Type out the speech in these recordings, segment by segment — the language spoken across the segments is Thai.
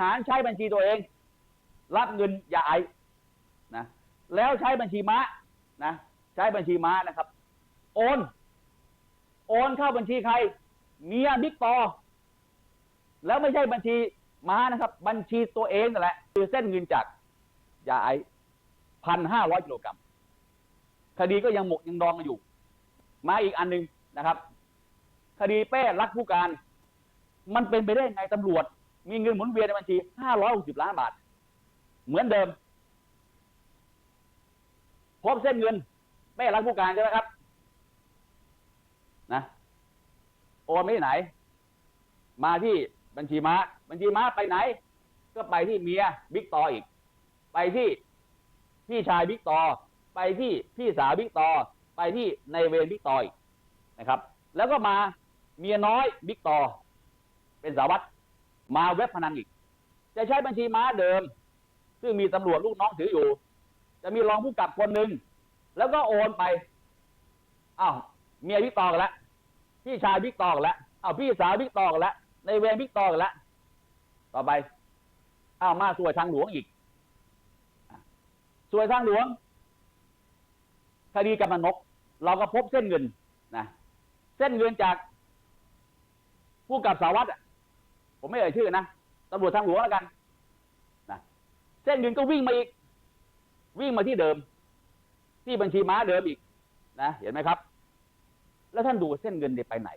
หารใช้บัญชีตัวเอง รับเงินยาไอนะแล้วใช้บัญชีม้านะใช้บัญชีม้านะครับ โอน โอนเข้าบัญชีใคร เมียบิ๊กปอ แล้วไม่ใช่บัญชีม้านะครับ บัญชีตัวเองนั่นแหละ คือเส้นเงินจากยาไอพันห้าร้อยกิโลกรัมคดีก็ยังหมกยังดองกันอยู่ มาอีกอันหนึ่งนะครับ คดีเป้รักผู้การ มันเป็นไปได้ไงตำรวจ มีเงินหมุนเวียนในบัญชีห้าร้อยหกสิบล้านบาท เหมือนเดิม พบเส้นเงินเป้รักผู้การใช่ไหมครับ นะ โอนไปไหน มาที่บัญชีม้า บัญชีม้าไปไหน ก็ไปที่เมียบิ๊กต่ออีก ไปที่พี่ชายบิ๊กต่อ ไปที่พี่สาวบิ๊กต่อ ไปที่ในเวรบิ๊กต่ออีกนะครับ แล้วก็มาเมียน้อยบิ๊กต่อ เป็นสาวัตร มาเว็บพนันอีก จะใช้บัญชีม้าเดิม ซึ่งมีตำรวจลูกน้องถืออยู่ จะมีรองผู้กับคนหนึ่งแล้วก็โอนไปอ้าวเมียบิ๊กตอกันแล้วพี่ชายบิ๊กตอกันแล้วอ้าวพี่สาวบิ๊กตอกันแล้วในเวรบิ๊กตอกันแล้วต่อไปอ้าวมาสวยทางหลวงอีกสวยทางหลวงคดีกำนันนก เราก็พบเส้นเงินนะเส้นเงินจากผู้กับสาวัตรอะ ผมไม่เอ่ยชื่อนะตำรวจทางหลวงแล้วกันนะเส้นเงินก็วิ่งมาอีก วิ่งมาที่เดิม ที่บัญชีม้าเดิมอีก นะเห็นไหมครับ แล้วท่านดูเส้นเงินไปไหน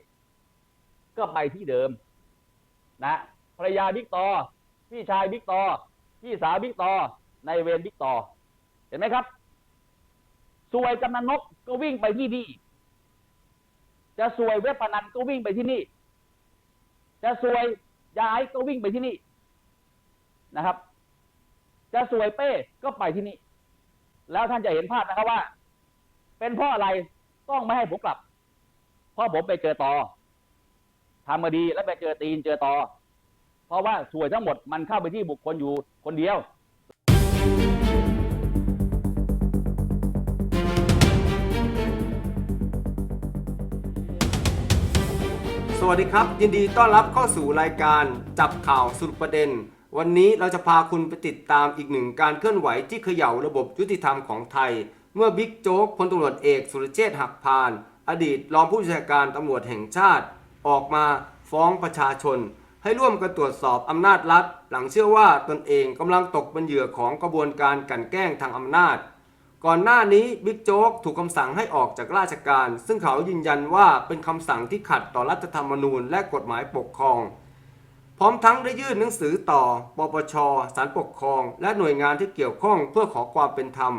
ก็ไปที่เดิม นะภรรยาบิ๊กต่อพี่ชายบิ๊กต่อพี่สาวบิ๊กต่อในเวรบิ๊กต่อเห็นไหมครับสวยกำนันนกก็วิ่งไปที่นี่ จะสวยเว็บพนันก็วิ่งไปที่นี่ จะสวย ยายก็วิ่งไปที่นี่นะครับ จะสวยเป้ก็ไปที่นี่ แล้วท่านจะเห็นภาพนะครับว่า เป็นเพราะอะไรต้องไม่ให้ผมกลับ เพราะผมไปเจอต่อทำมาดีแล้วไปเจอตีนเจอต่อ เพราะว่าสวยทั้งหมดมันเข้าไปที่บุคคลอยู่คนเดียว สวัสดีครับ ยินดีต้อนรับเข้าสู่รายการจับข่าวสรุปประเด็น วันนี้เราจะพาคุณไปติดตามอีกหนึ่งการเคลื่อนไหวที่เขย่าระบบยุติธรรมของไทย เมื่อบิ๊กโจ๊กพลตำรวจเอกสุรเชษฐ์หักพาน อดีตรองผู้บัญชาการตำรวจแห่งชาติ ออกมาฟ้องประชาชน ให้ร่วมกันตรวจสอบอำนาจรัฐ หลังเชื่อว่าตนเองกำลังตกเป็นเหยื่อของกระบวนการกันแกล้งทางอำนาจ ก่อนหน้านี้บิ๊กโจ๊กถูกคำสั่งให้ออกจากราชการ ซึ่งเขายืนยันว่าเป็นคำสั่งที่ขัดต่อรัฐธรรมนูญและกฎหมายปกครอง พร้อมทั้งได้ยื่นหนังสือต่อ ปปชศาลปกครอง และหน่วยงานที่เกี่ยวข้องเพื่อขอความเป็นธรรม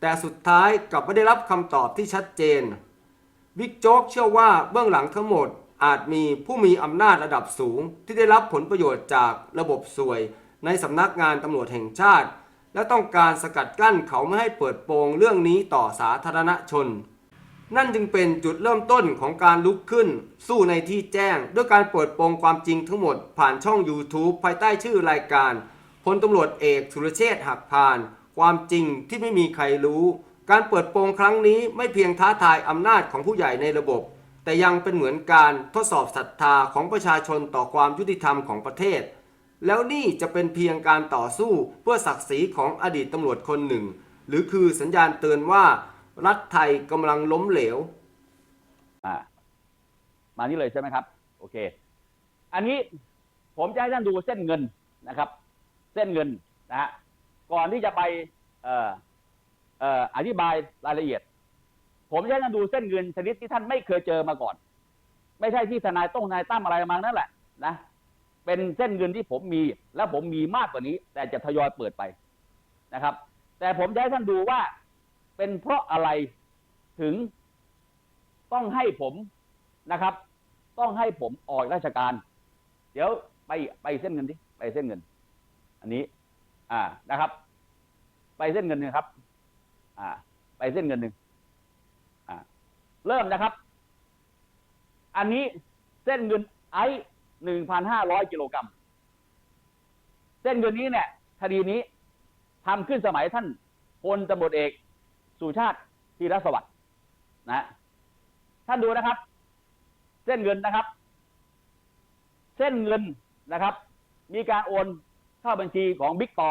แต่สุดท้ายกลับไม่ได้รับคำตอบที่ชัดเจนบิ๊กโจ๊กเชื่อว่าเบื้องหลังทั้งหมดอาจมีผู้มีอำนาจระดับสูง ที่ได้รับผลประโยชน์จากระบบสวย ในสำนักงานตำรวจแห่งชาติ และต้องการสกัดกั้นเขาไม่ให้เปิดโปงเรื่องนี้ต่อสาธารณชน นั่นจึงเป็นจุดเริ่มต้นของการลุกขึ้น สู้ในที่แจ้ง ด้วยการเปิดโปงความจริงทั้งหมดผ่านช่อง YouTube ภายใต้ชื่อรายการพลตำรวจเอกสุรเชษฐ์หักพาน ความจริงที่ไม่มีใครรู้ การเปิดโปงครั้งนี้ไม่เพียงท้าทายอำนาจของผู้ใหญ่ในระบบ แต่ยังเป็นเหมือนการทดสอบศรัทธาของประชาชนต่อความยุติธรรมของประเทศ แล้วนี่จะเป็นเพียงการต่อสู้เพื่อศักดิ์ศรีของอดีตตำรวจคนหนึ่ง หรือคือสัญญาณเตือนว่ารัฐไทยกำลังล้มเหลว อ่า มานี่เลยใช่ไหมครับ โอเค อันนี้ผมจะให้ท่านดูเส้นเงินนะครับ เส้นเงินนะฮะก่อนที่จะไปเอ่อเอ่ออธิบายรายละเอียด ผมจะให้ท่านดูเส้นเงินชนิดที่ท่านไม่เคยเจอมาก่อน ไม่ใช่ที่ทนายต้องนายตั้มอะไรมานั่นแหละ นะ เป็นเส้นเงินที่ผมมีและผมมีมากกว่านี้ แต่จะทยอยเปิดไปนะครับ แต่ผมจะให้ท่านดูว่าเป็นเพราะอะไรถึงต้องให้ผมนะครับ ต้องให้ผมออกราชการ เดี๋ยวไปไปเส้นเงินดิไปเส้นเงิน อันนี้ อ่านะครับ ไปเส้นเงินหนึ่งครับ อ่า ไปเส้นเงินหนึ่งอ่า เริ่มนะครับ อันนี้เส้นเงินไอ หนึ่งพันห้าร้อยกิโลกรัมเส้นเงินนี้เนี่ยคดีนี้ทำขึ้นสมัยท่านพลตำรวจเอกสุชาติธีรสวัสดิ์นะฮะท่านดูนะครับ เส้นเงินนะครับ เส้นเงินนะครับ มีการโอนเข้าบัญชีของบิ๊กต่อ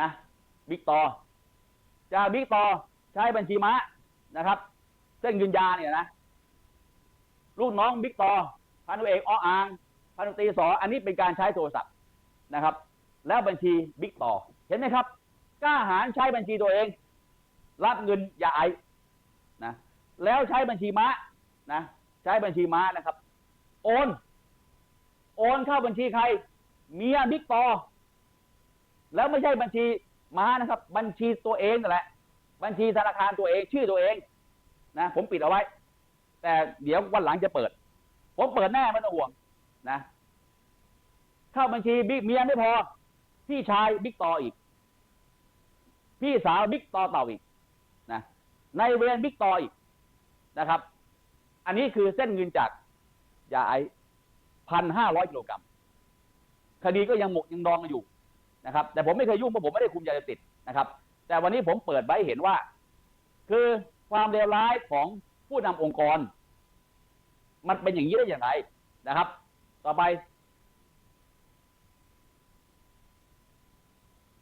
นะบิ๊กต่อจากบิ๊กต่อใช้บัญชีม้านะครับ เส้นเงินยาเนี่ยนะลูกน้องบิ๊กต่อ พันตุเอกออ่างพันตุตีสออันนี้เป็นการใช้โทรศัพท์นะครับ แล้วบัญชีบิ๊กต่อ เห็นไหมครับกล้าหารใช้บัญชีตัวเอง รับเงินยาไอนะแล้วใช้บัญชีม้านะใช้บัญชีม้านะครับ โอน โอนเข้าบัญชีใคร เมียบิ๊กต่อ แล้วไม่ใช่บัญชีม้านะครับ บัญชีตัวเองนั่นแหละ บัญชีธนาคารตัวเองชื่อตัวเองนะผมปิดเอาไว้ แต่เดี๋ยววันหลังจะเปิด ผมเปิดแน่ไม่ต้องห่วงนะเข้าบัญชีบิ๊กเมียไม่พอ พี่ชายบิ๊กต่ออีก พี่สาวบิ๊กต่อเต่าอีกนะในเวรบิ๊กต่ออีกนะครับ อันนี้คือเส้นเงินจากยาไอพันห้าร้อยกิโลกรัมคดีก็ยังหมกยังดองกันอยู่นะครับ แต่ผมไม่เคยยุ่งเพราะผมไม่ได้คุมยาเสพติดนะครับ แต่วันนี้ผมเปิดไว้เห็นว่า คือความเลวร้ายของผู้นำองค์กร มันเป็นอย่างนี้ได้อย่างไรนะครับ ต่อไป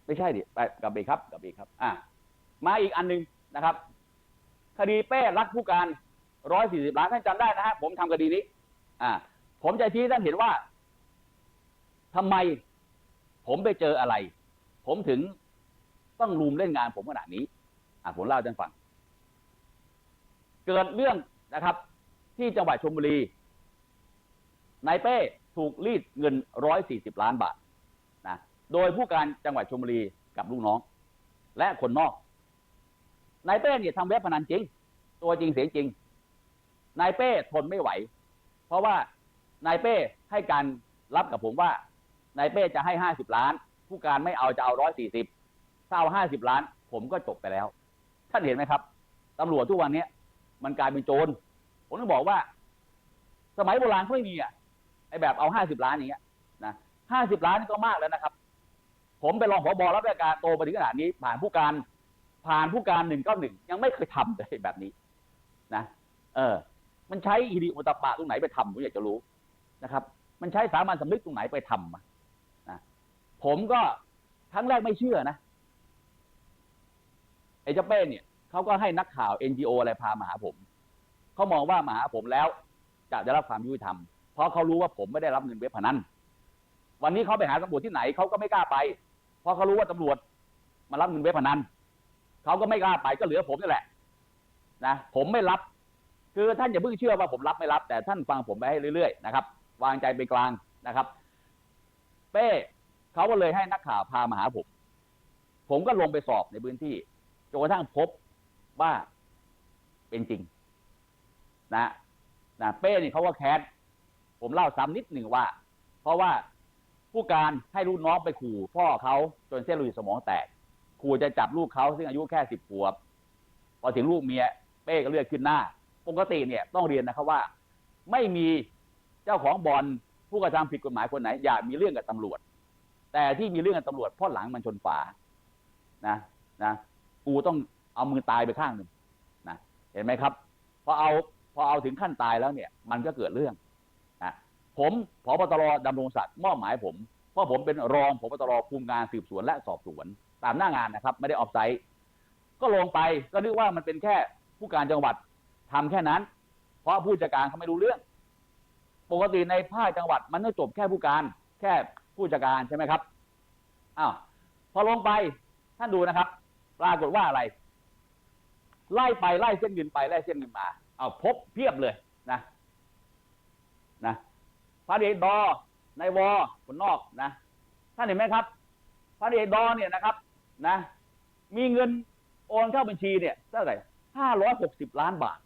ไม่ใช่ดิไปกลับไปครับกลับไปครับ อะมาอีกอันหนึ่งนะครับ คดีเป้รักผู้การร้อยสี่สิบล้านท่านจำได้นะฮะผมทำคดีนี้ อ่า ผมจะชี้ท่านเห็นว่าทำไม ผมไปเจออะไร ผมถึงต้องลุมเล่นงานผมขนาดนี้ อ่าผมเล่าให้ท่านฟัง เกิดเรื่องนะครับ ที่จังหวัดชลบุรีนายเป้ถูกรีดเงินร้อยสี่สิบล้านบาทนะโดยผู้การจังหวัดชลบุรีกับลูกน้อง และคนนอกนายเป้เนี่ยทำเว็บพนันจริง ตัวจริงเสียงจริงนายเป้ทนไม่ไหว เพราะว่านายเป้ให้การรับกับผมว่านายเป้จะให้ห้าสิบล้าน ผู้การไม่เอาจะเอาร้อยสี่สิบถ้าเอาห้าสิบล้าน ผมก็จบไปแล้ว ท่านเห็นไหมครับตำรวจทุกวันนี้มันกลายเป็นโจร ผมต้องบอกว่า สมัยโบราณเขาไม่มีอะไอแบบเอาห้าสิบล้านอย่างเงี้ยนะห้าสิบล้านนี่ก็มากแล้วนะครับ ผมไปรองผบรับราชการโตมาถึงขนาดนี้ ผ่านผู้การ ผ่านผู้การหนึ่งเก้าหนึ่งยังไม่เคยทำเลยแบบนี้ นะ เออ มันใช้อิริโอตปะตรงไหนไปทำผมอยากจะรู้นะครับ มันใช้สามัญสำนึกตรงไหนไปทำนะผมก็ครั้งแรกไม่เชื่อนะไอ้เจ้าเป้เนี่ยเขาก็ให้นักข่าว NGO อะไรพามาหาผม เขามองว่ามาหาผมแล้วจะได้รับความยุติธรรมเพราะเขารู้ว่าผมไม่ได้รับเงินเว็บพนันวันนี้เขาไปหาตำรวจที่ไหนเขาก็ไม่กล้าไป เพราะเขารู้ว่าตำรวจมารับเงินเว็บพนันเขาก็ไม่กล้าไปก็เหลือผมนี่แหละนะผมไม่รับ คือท่านอย่าเพิ่งเชื่อว่าผมรับไม่รับ แต่ท่านฟังผมไปให้เรื่อยๆนะครับ วางใจเป็นกลางนะครับ เป้เขาก็เลยให้นักข่าวพามาหาผม ผมก็ลงไปสอบในพื้นที่จนกระทั่งพบว่าเป็นจริง นะนะเป้นี่เขาก็แคสผมเล่าซ้ำนิดหนึ่งว่า เพราะว่าผู้การให้ลูกน้องไปขู่พ่อเขาจนเส้นเลือดสมองแตกขู่จะจับลูกเขาซึ่งอายุแค่สิบขวบ พอถึงลูกเมีย เป้ก็เลือดขึ้นหน้า ปกติเนี่ยต้องเรียนนะครับว่า ไม่มีเจ้าของบอลผู้กระทำผิดกฎหมายคนไหน อยากมีเรื่องกับตำรวจ แต่ที่มีเรื่องกับตำรวจเพราะหลังมันชนฝานะนะกูต้องเอามือตายไปข้างหนึ่งนะเห็นไหมครับพอเอา พอเอาถึงขั้นตายแล้วเนี่ย มันก็เกิดเรื่องนะผมพบตรดำรงศักดิ์มอบหมายผมเพราะผมเป็นรองพบตรคุมงานสืบสวนและสอบสวน ตามหน้างานนะครับ ไม่ได้ออฟไซต์ก็ลงไปก็นึกว่ามันเป็นแค่ผู้การจังหวัดทำแค่นั้น เพราะผู้จัดการเขาไม่รู้เรื่อง ปกติในภาคจังหวัดมันต้องจบแค่ผู้การ แค่ผู้จัดการใช่ไหมครับอ้าวพอลงไปท่านดูนะครับ ปรากฏว่าอะไร ไล่ไปไล่เส้นเงินไปไล่เส้นเงินมา เอาพบเพียบเลยนะนะพระเดชดอในวอคนนอกนะท่านเห็นไหมครับ พระเดชดอเนี่ยนะครับนะ มีเงินโอนเข้าบัญชีเนี่ยเท่าไหร่ห้าร้อยหกสิบล้านบาท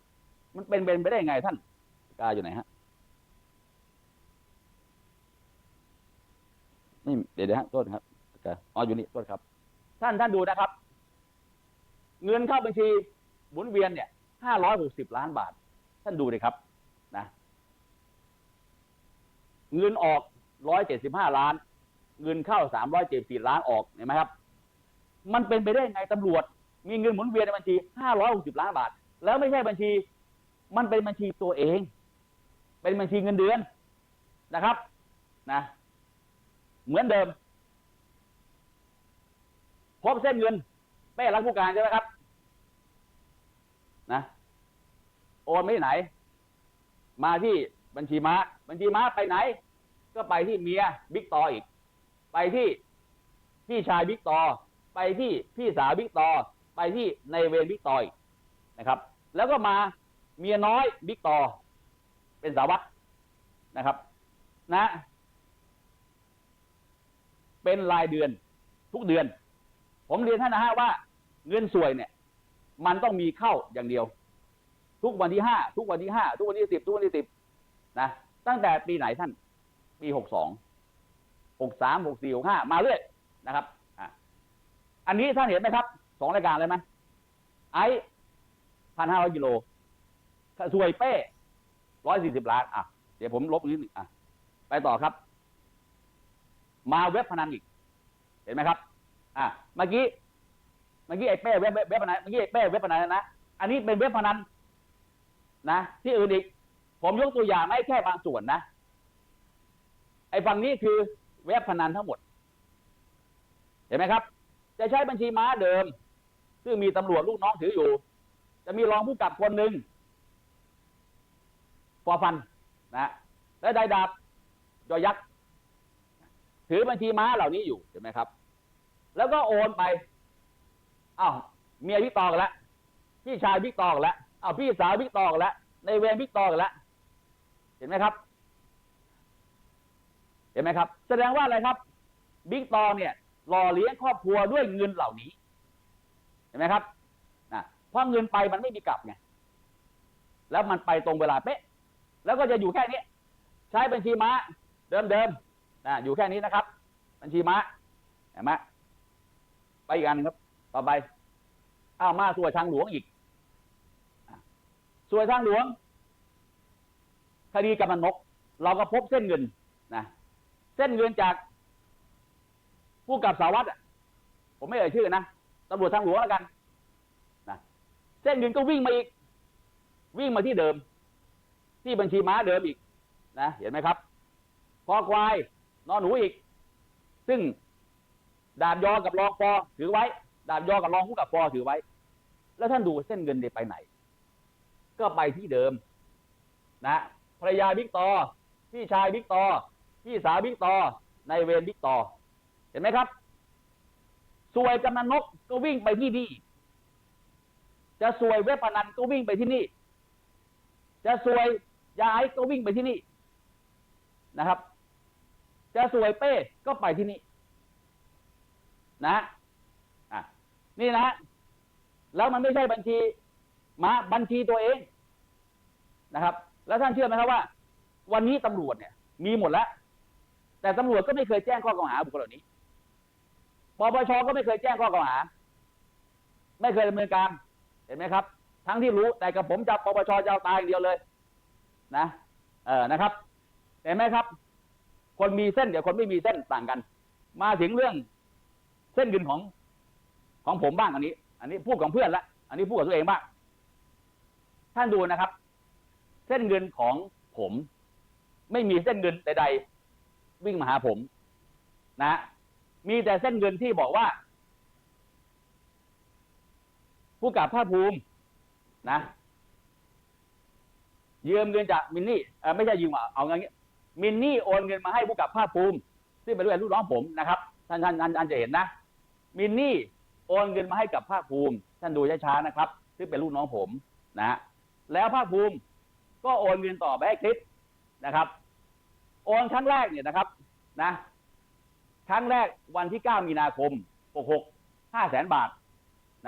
มันเป็นเป็นไปได้ไงท่านกาอยู่ไหนฮะนี่เดี๋ยวฮะโทษครับกาอ๋ออยู่นี่โทษครับ ท่านท่านดูนะครับ เงินเข้าบัญชีหมุนเวียนเนี่ย ห้าร้อยหกสิบล้านบาท ท่านดูเลยครับนะเงินออกร้อยเจ็ดสิบห้าล้าน เงินเข้าสามร้อยเจ็ดสี่ล้านออกเห็นไหมครับ มันเป็นไปได้ไงตำรวจ มีเงินหมุนเวียนในบัญชีห้าร้อยหกสิบล้านบาท แล้วไม่ใช่บัญชี มันเป็นบัญชีตัวเอง เป็นบัญชีเงินเดือนนะครับ นะ เหมือนเดิมพบเส้นเงินเป้รักผู้การใช่ไหมครับ นะ โอนไม่ไหน มาที่บัญชีม้า บัญชีม้าไปไหน ก็ไปที่เมียบิ๊กต่ออีก ไปที่พี่ชายบิ๊กต่อ ไปที่พี่สาวบิ๊กต่อ ไปที่ในเวรบิ๊กต่ออีกนะครับ แล้วก็มาเมียน้อยบิ๊กต่อ เป็นสาวัตรนะครับ นะ เป็นรายเดือนทุกเดือน ผมเรียนท่านนะฮะว่าเงินสวยเนี่ย มันต้องมีเข้าอย่างเดียว ทุกวันที่ห้าทุกวันที่ห้าทุกวันที่สิบทุกวันที่สิบนะตั้งแต่ปีไหนท่าน ปีหกสองหกสามหกสี่หกห้ามาเรื่อยนะครับอันนี้ท่านเห็นไหมครับสองรายการเลยไหมไอ้พันห้าร้อยกิโลสวยเป้ร้อยสี่สิบล้านอะเดี๋ยวผมลบนิดหนึงอะไปต่อครับ มาเว็บพนันอีก เห็นไหมครับ อะเมื่อกี้ มื่อกี้ไอ้เป้เว็บเว็บเว็บพนันเมื่อกี้ไอ้เป้เว็บพนันนะอันนี้เป็นเว็บพนันนะที่อื่นอีก ผมยกตัวอย่างให้แค่บางส่วนนะ ไอ้ฝั่งนี้คือเว็บพนันทั้งหมด เห็นไหมครับ จะใช้บัญชีม้าเดิม ซึ่งมีตำรวจลูกน้องถืออยู่ จะมีรองผู้กำกับคนหนึ่งฟอฟันนะและได้ดาบยอยักษ์ถือบัญชีม้าเหล่านี้อยู่เห็นไหมครับ แล้วก็โอนไป อ้าวเมียบิ๊กตอกแล้วพี่ชายบิ๊กตอกแล้วอ้าวพี่สาวบิ๊กตอกแล้วในเวรบิ๊กตอกแล้วเห็นไหมครับ เห็นไหมครับ แสดงว่าอะไรครับบิ๊กตอเนี่ยหล่อเลี้ยงครอบครัวด้วยเงินเหล่านี้ เห็นไหมครับนะเพราะเงินไปมันไม่มีกลับไงแล้วมันไปตรงเวลาเป๊ะ แล้วก็จะอยู่แค่นี้ใช้บัญชีม้าเดิมๆนะอยู่แค่นี้นะครับ บัญชีม้าเห็นไหมไปอีกอันครับ ต่อไปอ้าวมาส่วนทางหลวงอีกส่วนทางหลวง คดีกำนันนก เราก็พบเส้นเงินนะเส้นเงินจาก ผู้กับสาวัตรผมไม่เอ่ยชื่อนะตำรวจทางหลวงแล้วกันนะเส้นเงินก็วิ่งมาอีก วิ่งมาที่เดิม ที่บัญชีม้าเดิมอีกนะเห็นไหมครับคอควายนอนหนูอีก ซึ่งดาบยอกับรองปอถือไว้ ดาบยอกับรองผู้กับปอถือไว้ แล้วท่านดูเส้นเงินเดไปไหน ก็ไปที่เดิม นะภรรยาบิ๊กตอพี่ชายบิ๊กตอพี่สาวบิ๊กตอนายเวรบิ๊กตอเห็นไหมครับสวยกำนันนกก็วิ่งไปที่นี่ จะสวยเว็บพนันก็วิ่งไปที่นี่ จะสวยยายก็วิ่งไปที่นี่นะครับ จะสวยเป้ก็ไปที่นี่ นะ นี่นะ แล้วมันไม่ใช่บัญชีมาบัญชีตัวเองนะครับ แล้วท่านเชื่อไหมครับว่า วันนี้ตำรวจเนี่ย มีหมดแล้ว แต่ตำรวจก็ไม่เคยแจ้งข้อกล่าวหาบุคคลเหล่านี้ปปชก็ไม่เคยแจ้งข้อกล่าวหา ไม่เคยดำเนินการเห็นไหมครับ ทั้งที่รู้แต่กับผมจับปปชจะเอาตายอย่างเดียวเลย นะเออนะครับเห็นไหมครับ คนมีเส้นเดี๋ยวคนไม่มีเส้นต่างกัน มาถึงเรื่องเส้นเงินของ ของผมบ้างอันนี้ อันนี้พูดของเพื่อนละอันนี้พูดกับตัวเองบ้างท่านดูนะครับ เส้นเงินของผม ไม่มีเส้นเงินใด ๆ วิ่งมาหาผม นะ มีแต่เส้นเงินที่บอกว่า ผู้กับภาคภูมินะยืมเงินจากมินนี่ไม่ใช่ยืมอะเอาเงินมินนี่โอนเงินมาให้ผู้กับภาคภูมิซึ่งเป็นลูกน้องผมนะครับท่านท่านท่านท่านจะเห็นนะมินนี่ โอนเงินมาให้กับภาคภูมิ ท่านดูช้าๆนะครับ ซึ่งเป็นลูกน้องผมนะฮะแล้วภาคภูมิก็โอนเงินต่อไปให้คลิปนะครับ โอนครั้งแรกเนี่ยนะครับนะครั้งแรกวันที่ 9 มีนาคม 66 5แสนบาท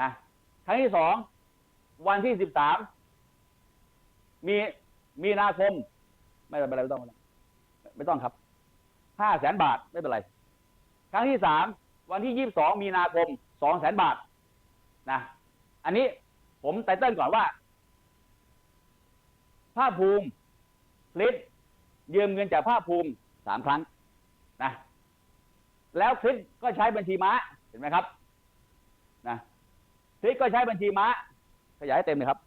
นะครั้งที่สองวันที่ 13 มีมีนาคม ไม่เป็นไรไม่ต้อง ไม่ต้องไม่ต้องครับห้าแสนบาทไม่เป็นไร ครั้งที่สามวันที่ยี่สิบสองมีนาคม สองแสนบาทนะอันนี้ผมไตเติ้ลก่อนว่าภาคภูมิคลิปยืมเงินจากภาคภูมิสามครั้งนะแล้วคลิปก็ใช้บัญชีม้าเห็นไหมครับนะคลิปก็ใช้บัญชีม้าขยายให้เต็มเลยครับ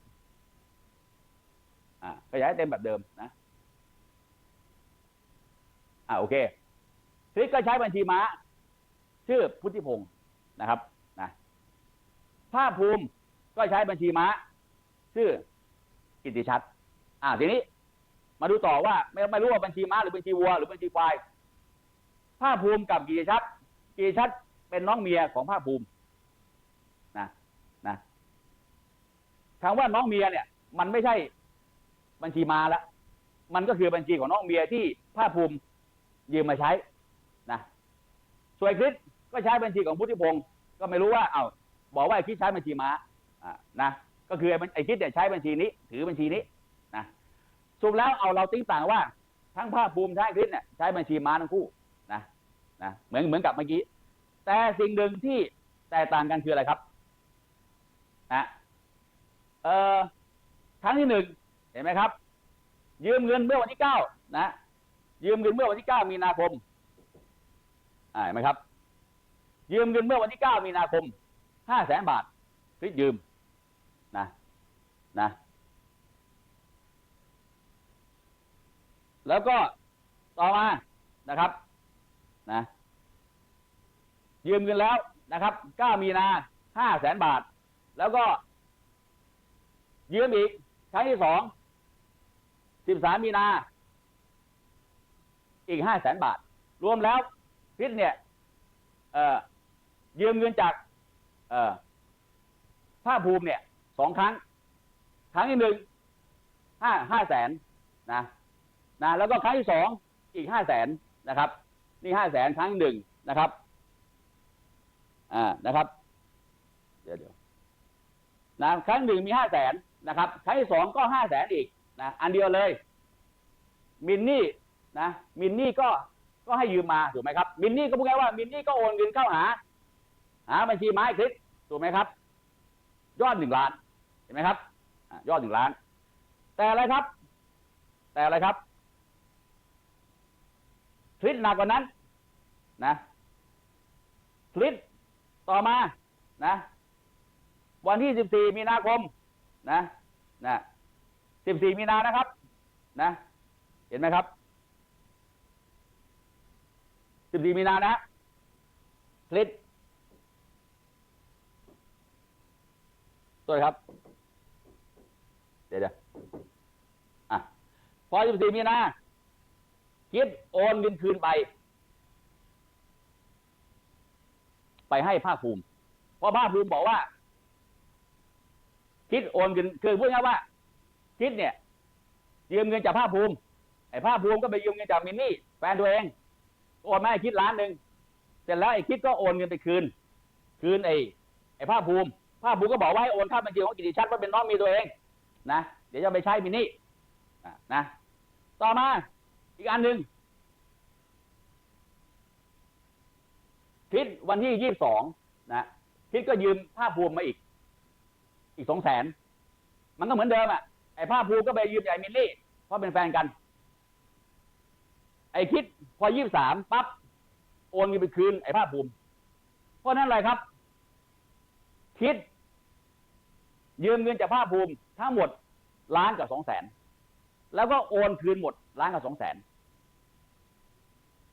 อ่าขยายให้เต็มแบบเดิมนะอ่าโอเคคลิปก็ใช้บัญชีม้า ชื่อพุทธิพงศ์นะครับ ภาคภูมิก็ใช้บัญชีม้า ชื่อกิติชัด อ่าทีนี้ มาดูต่อว่าไม่ไม่รู้ว่าบัญชีม้าหรือบัญชีวัวหรือบัญชีควายภาคภูมิกับกิติชัดกิติชัดเป็นน้องเมียของภาคภูมินะนะคำว่าน้องเมียเนี่ย มันไม่ใช่บัญชีม้าละมันก็คือบัญชีของน้องเมียที่ภาคภูมิยืมมาใช้นะสวนคริสก็ใช้บัญชีของพุทธิพงศ์ก็ไม่รู้ว่าเอ้า บอกว่าไอ้คริสใช้บัญชีม้าอ่านะก็คือไอ้บัญไอ้คริสเนี่ยใช้บัญชีนี้ ถือบัญชีนี้นะสรุปแล้วเอาเราติ้งต่างว่า ทั้งภาคภูมิทั้งคริสเนี่ยใช้บัญชีม้าทั้งคู่นะนะเหมือนเหมือนกับเมื่อกี้ แต่สิ่งหนึ่งที่แตกต่างกันคืออะไรครับนะเอ่อครั้งที่หนึ่งเห็นไหมครับ ยืมเงินเมื่อวันที่เก้านะยืมเงินเมื่อวันที่เก้ามีนาคมอ่าเห็นไหมครับ ยืมเงินเมื่อวันที่เก้ามีนาคม ห้าแสนบาทคริสยืมนะนะ แล้วก็ต่อมานะครับนะยืมเงินแล้วนะครับเก้ามีนาห้าแสนบาท แล้วก็ ยืมอีกครั้งที่สองสิบสามมีนา อีกห้าแสนบาท รวมแล้วพิษเนี่ยเอ่อยืมเงินจาก เออภาคภูมิเนี่ยสองครั้ง ครั้งที่หนึ่งห้าห้าแสนนะนะแล้วก็ครั้งที่สองอีกห้าแสนนะครับ นี่ห้าแสนครั้งหนึ่งนะครับ อ่านะครับ เดี๋ยวเดี๋ยวนะครั้งหนึ่งมีห้าแสนนะครับ ครั้งที่สองก็ห้าแสนอีกนะอันเดียวเลย มินนี่นะมินนี่ก็ก็ให้ยืมมาถูกไหมครับ มินนี่ก็พูดง่ายว่ามินนี่ก็โอนเงินเข้าหา หาบัญชีไม้คลิกถูกไหมครับ ยอดหนึ่งล้าน เห็นไหมครับอยอดหนึ่งล้าน แต่อะไรครับ แต่อะไรครับทริตหนักกว่านั้น นะทริตต่อมานะ วันที่สิบสี่มีนาคม นะนะสิบสี่มีนานะครับ นะ เห็นไหมครับสิบสี่มีนานะคลิป ตัวครับ เดี๋ยวเดี๋ยวอะพอสิบสี่มีนาคิดโอนเงินคืนไป ไปให้ภาคภูมิ เพราะภาคภูมิบอกว่า คิดโอนเงินคือพูดง่ายว่า คิดเนี่ยยืมเงินจากภาคภูมิไอ้ภาคภูมิก็ไปยืมเงินจากมินนี่แฟนตัวเองโอนมาให้คิดล้านหนึ่งเสร็จแล้วไอ้คิดก็โอนเงินไปคืน คืนไอ้ไอ้ภาคภูมิ ภาคภูมิก็บอกว่าให้โอนเข้าบัญชีของกิติชัดว่าเป็นน้องมีตัวเอง นะเดี๋ยวจะไปใช้มินนี่นะต่อมาอีกอันหนึ่งคิดวันที่ยี่สิบสองนะคิดก็ยืมภาคภูมิมาอีก อีกสองแสนมันก็เหมือนเดิมอะไอ้ภาคภูมิก็ไปยืมจากไอ้มินนี่เพราะเป็นแฟนกัน ไอ้คิดพอยี่สิบสามปั๊บโอนเงินไปคืนไอ้ภาคภูมิเพราะนั้นอะไรครับ คิด ยืมเงินจากภาคภูมิทั้งหมดล้านกับสองแสนแล้วก็โอนคืนหมดล้านกับสองแสน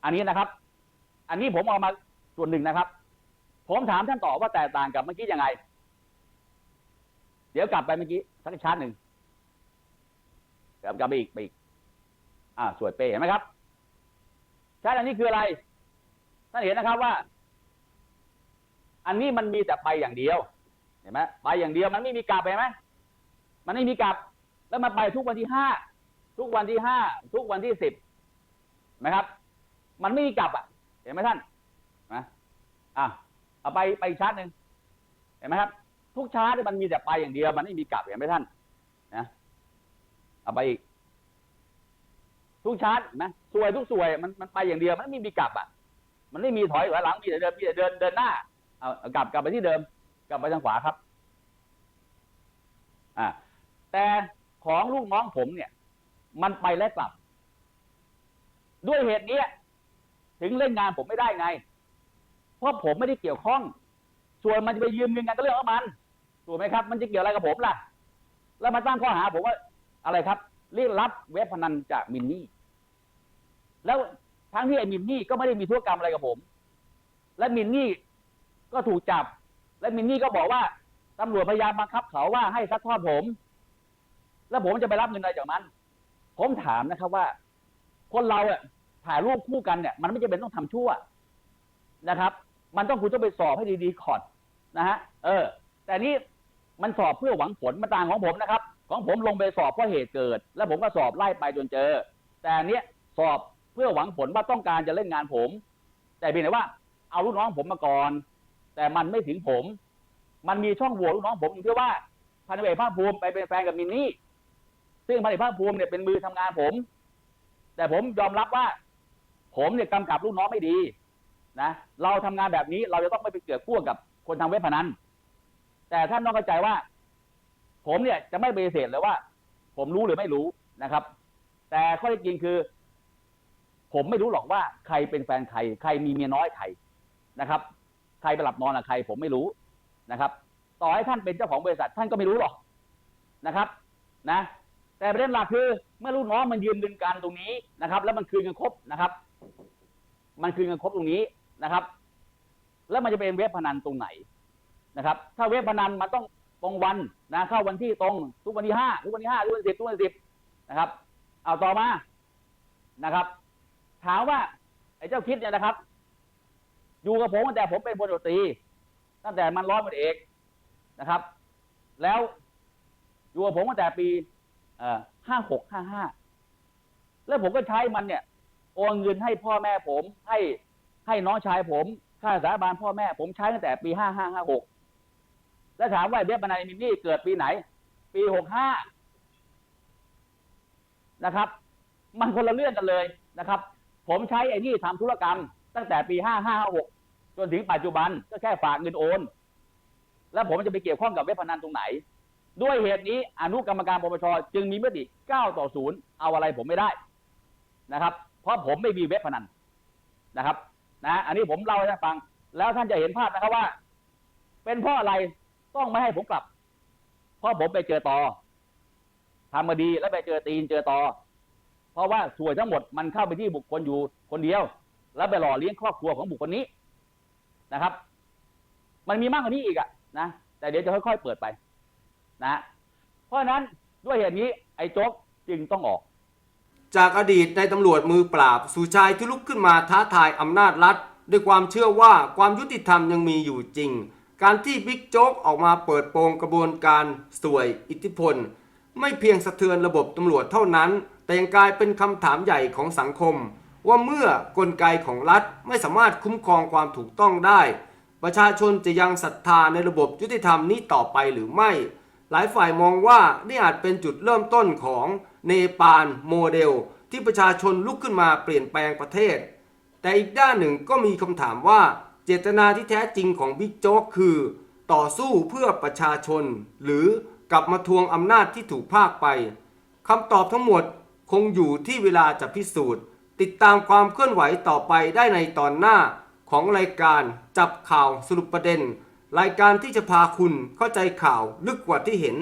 อันนี้นะครับ อันนี้ผมเอามาส่วนหนึ่งนะครับ ผมถามท่านต่อว่าแตกต่างกับเมื่อกี้ยังไง เดี๋ยวกลับไปเมื่อกี้สักชาร์หนึ่งกลับกลับไปอีกไปอีกอ่าสวยเปย์เห็นไหมครับชาร์อันนี้คืออะไรท่านเห็นนะครับว่า อันนี้มันมีแต่ไปอย่างเดียว เห็นไหมไปอย่างเดียวมันไม่มีกลับเห็นไหมมันไม่มีกลับ แล้วมันไปทุกวันที่ห้าทุกวันที่ห้าทุกวันที่สิบเห็นไหมครับ มันไม่มีกลับอะ เห็นไหมท่านนะอะเอาไปไปชาร์จหนึ่งเห็นไหมครับ ทุกชาร์จมันมีแต่ไปอย่างเดียว มันไม่มีกลับเห็นไหมท่านนะเอาไปอีกทุกชาร์จนไหมสวยทุกสวยมันมันไปอย่างเดียวมันไม่มีกลับอะ มันไม่มีถอยหลังมีแต่เดินมีแต่เดินเดินหน้าเอากลับกลับไปที่เดิม กลับไปทางขวาครับ อ่า แต่ของลูกน้องผมเนี่ย มันไปและกลับ ด้วยเหตุนี้ถึงเล่นงานผมไม่ได้ไง เพราะผมไม่ได้เกี่ยวข้อง ส่วนมันจะไปยืมเงินกันก็เรื่องของมันถูกไหมครับ มันจะเกี่ยวอะไรกับผมล่ะ แล้วมาตั้งข้อหาผมว่าอะไรครับเรียกรับเว็บพนันจากมินนี่ แล้วทั้งที่ไอ้มินนี่ก็ไม่ได้มีธุรกรรมอะไรกับผม และมินนี่ก็ถูกจับ และมินนี่ก็บอกว่าตำรวจพยายามบังคับเขาว่าให้ซัดทอดผม แล้วผมจะไปรับเงินอะไรจากมัน ผมถามนะครับว่า คนเราอะถ่ายรูปคู่กันเนี่ย มันไม่จำเป็นต้องทำชั่วนะครับ มันต้องคุณต้องไปสอบให้ดีๆก่อนนะฮะ เออ แต่นี่มันสอบเพื่อหวังผลมันต่างของผมนะครับ ของผมลงไปสอบเพราะเหตุเกิด แล้วผมก็สอบไล่ไปจนเจอ แต่อันเนี้ยสอบเพื่อหวังผลว่าต้องการจะเล่นงานผม แต่เพียงแต่ว่าเอาลูกน้องผมมาก่อน แต่มันไม่ถึงผม มันมีช่องโหว่ลูกน้องผมอยู่ที่ว่าพันธุ์เอกภาคภูมิไปเป็นแฟนกับมินนี่ ซึ่งพันธุ์เอกภาคภูมิเนี่ยเป็นมือทำงานผม แต่ผมยอมรับว่า ผมเนี่ยกำกับลูกน้องไม่ดีนะ เราทำงานแบบนี้เราจะต้องไม่ไปเกี่ยวข้องกับคนทำเว็บพนัน แต่ท่านต้องเข้าใจว่า ผมเนี่ยจะไม่ปฏิเสธเลยว่า ผมรู้หรือไม่รู้นะครับ แต่ข้อท็จจริงคือ ผมไม่รู้หรอกว่าใครเป็นแฟนใคร ใครมีเมียน้อยใครนะครับ ใครไปหลับนอนกับใครผมไม่รู้นะครับ ต่อให้ท่านเป็นเจ้าของบริษัทท่านก็ไม่รู้หรอกนะครับ นะ แต่ประเด็นหลักคือ เมื่อลูกน้องมันยืมเงินกันตรงนี้นะครับ แล้วมันคืนเงินครบนะครับ มันคืนเงินครบตรงนี้นะครับ แล้วมันจะเป็นเว็บพนันตรงไหนนะครับ ถ้าเว็บพนันมันต้องตรงวันนะเข้าวันที่ตรงทุกวันที่ห้าทุกวันที่ห้าทุกวันสิบทุกวันสิบนะครับ เอาต่อมานะครับ ถามว่าไอ้เจ้าคิดเนี่ยนะครับ อยู่กับผมตั้งแต่ผมเป็นพลตรีตั้งแต่มันร้อยพลเอกนะครับ แล้วอยู่กับผมตั้งแต่ปีห้าหกห้าห้าแล้วผมก็ใช้มันเนี่ยโอนเงินให้พ่อแม่ผม ให้ให้น้องชายผมค่าสาบาลพ่อแม่ ผมใช้ตั้งแต่ปีห้าห้าห้าหกแล้วถามว่าเว็บพนันมินนี่เกิดปีไหน ปีหกห้านะครับ มันคนละเรื่องกันเลยนะครับ ผมใช้ไอ้นี่ทำธุรกรรม ตั้งแต่ปีห้าห้าหกจนถึงปัจจุบันก็แค่ฝากเงินโอน แล้วผมจะไปเกี่ยวข้องกับเว็บพนันตรงไหน ด้วยเหตุนี้อนุกรรมการปปชจึงมีมติ9ต่อ0เอาอะไรผมไม่ได้นะครับ เพราะผมไม่มีเว็บพนันนะครับ นะ อันนี้ผมเล่าให้ท่านฟัง แล้วท่านจะเห็นภาพนะครับว่า เป็นเพราะอะไรต้องไม่ให้ผมกลับ เพราะผมไปเจอต่อทำมาดีแล้วไปเจอตีนเจอต่อ เพราะว่าส่วนทั้งหมดมันเข้าไปที่บุคคลอยู่คนเดียว แล้วไปหล่อเลี้ยงครอบครัวของบุคคลนี้นะครับ มันมีมากกว่านี้อีกอะนะแต่เดี๋ยวจะค่อย ๆ เปิดไป นะ เพราะฉะนั้นด้วยเหตุนี้ไอ้โจ๊กจึงต้องออก จากอดีตในตำรวจมือปราบสู่ชายที่ลุกขึ้นมาท้าทายอำนาจรัฐ ด้วยความเชื่อว่าความยุติธรรมยังมีอยู่จริง การที่บิ๊กโจ๊กออกมาเปิดโปงกระบวนการสวยอิทธิพล ไม่เพียงสะเทือนระบบตำรวจเท่านั้น แต่ยังกลายเป็นคำถามใหญ่ของสังคม ว่าเมื่อกลไกของรัฐไม่สามารถคุ้มครองความถูกต้องได้ ประชาชนจะยังศรัทธาในระบบยุติธรรมนี้ต่อไปหรือไม่ หลายฝ่ายมองว่านี่อาจเป็นจุดเริ่มต้นของเนปาลโมเดล ที่ประชาชนลุกขึ้นมาเปลี่ยนแปลงประเทศ แต่อีกด้านหนึ่งก็มีคำถามว่า เจตนาที่แท้จริงของบิ๊กโจ๊กคือ ต่อสู้เพื่อประชาชน หรือกลับมาทวงอำนาจที่ถูกพากไปคำตอบทั้งหมดคงอยู่ที่เวลาจะพิสูจน์ ติดตามความเคลื่อนไหวต่อไปได้ในตอนหน้าของรายการจับข่าวสรุปประเด็น รายการที่จะพาคุณเข้าใจข่าวลึกกว่าที่เห็น